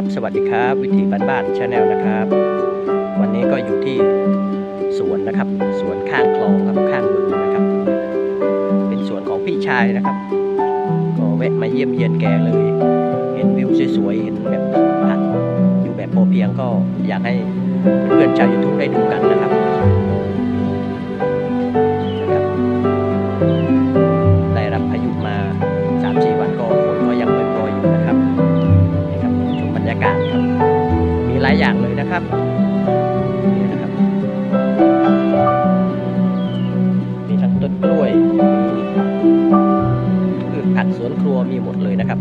ครับ สวัสดีครับ วิถีบ้านๆชาแนลนะครับ วันนี้ก็อยู่ที่สวนนะครับสวนข้างคลองครับข้างบึงนะครับ เป็นสวนของพี่ชายนะครับ ก็แวะมาเยี่ยมเยียนแกเลย เห็นวิวสวยๆเห็นแบบพักอยู่แบบพอเพียงก็อยากให้เพื่อนชาวยูทูบได้ดูกันนะครับ ลายอย่างเลยนะครับนี่นะครับ มีทั้งต้นกล้วยมีพืชผักสวนครัวมีหมดเลยนะครับ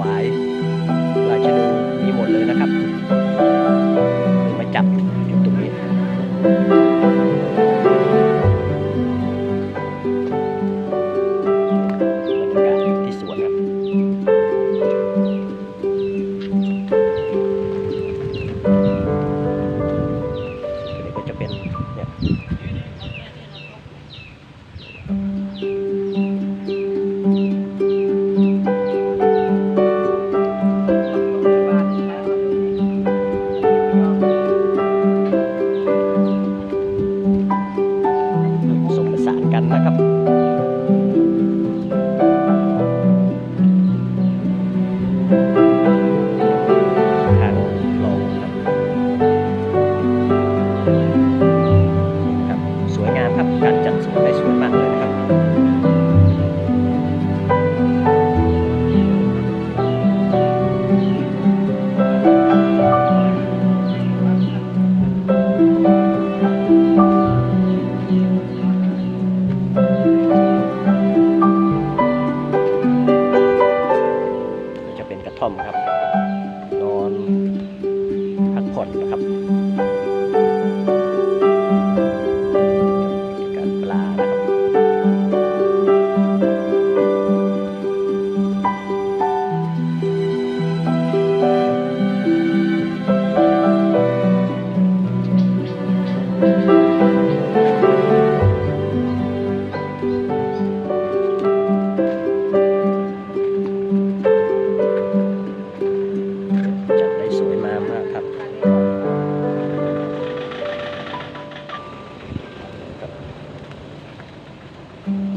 ป นะครับ จัดได้สวยมากมากครับ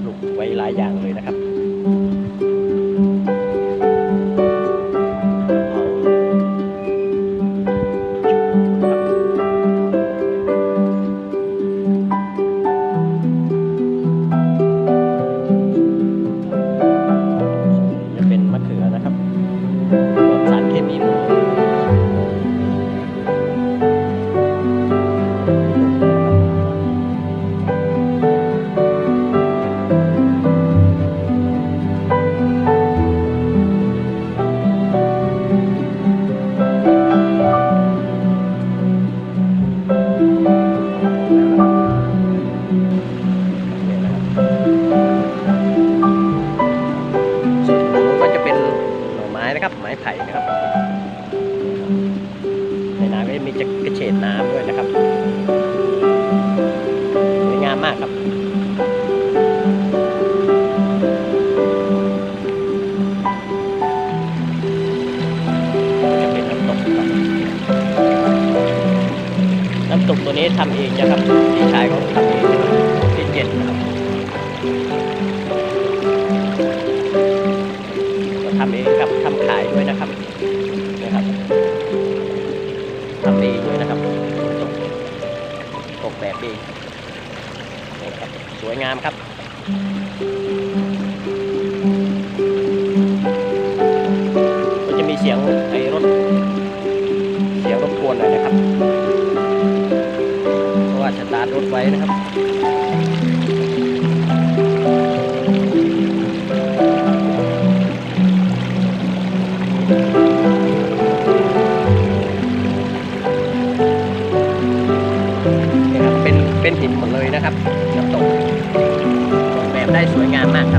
ลูกไว้หลายอย่างเลยนะครับ น้ำตกตัวนี้ทำเองนะครับพี่ชายเขาทำเองที่เจ็ดนะครับก็ทำเองครับทำขายด้วยนะครับนะครับทำเองด้วยนะครับตกตกแบบเองนี่ครับสวยงามครับก็จะมีเสียงไอ้รถเสียงรบกวนหน่อยนะครับ เพราะว่าสตาร์ทรถไว้นะครับนี่ครับเป็นเป็นหินหมดเลยนะครับน้ำตกออกแบบได้สวยงามมากครับ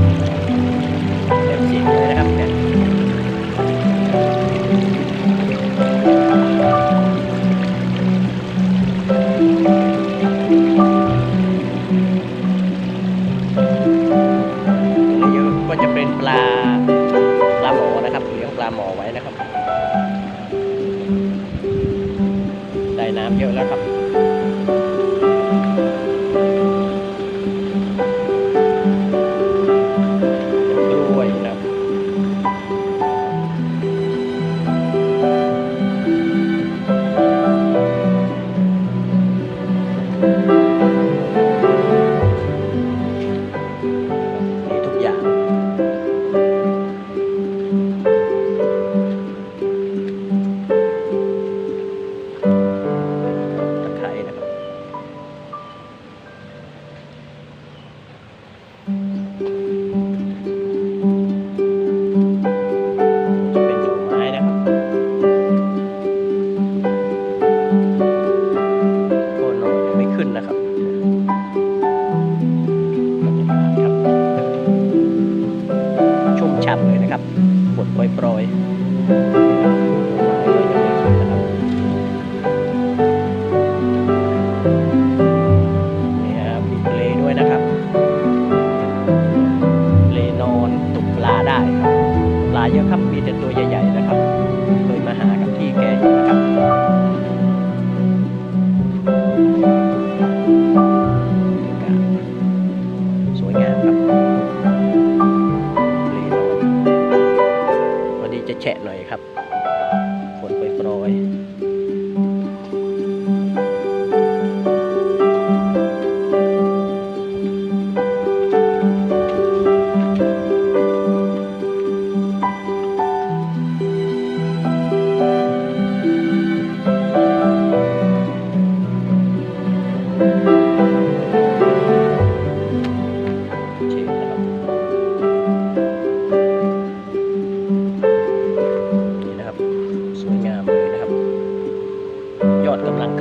น้ำเยอะแล้วครับ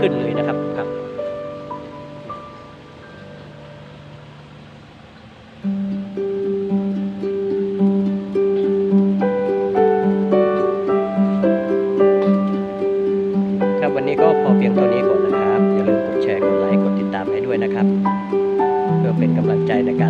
ขึ้นเลยนะครับครับครับวันนี้ก็พอเพียงเท่านี้ก่อนนะครับ อย่าลืมกดแชร์กดไลค์กดติดตามให้ด้วยนะครับ เพื่อเป็นกำลังใจในการ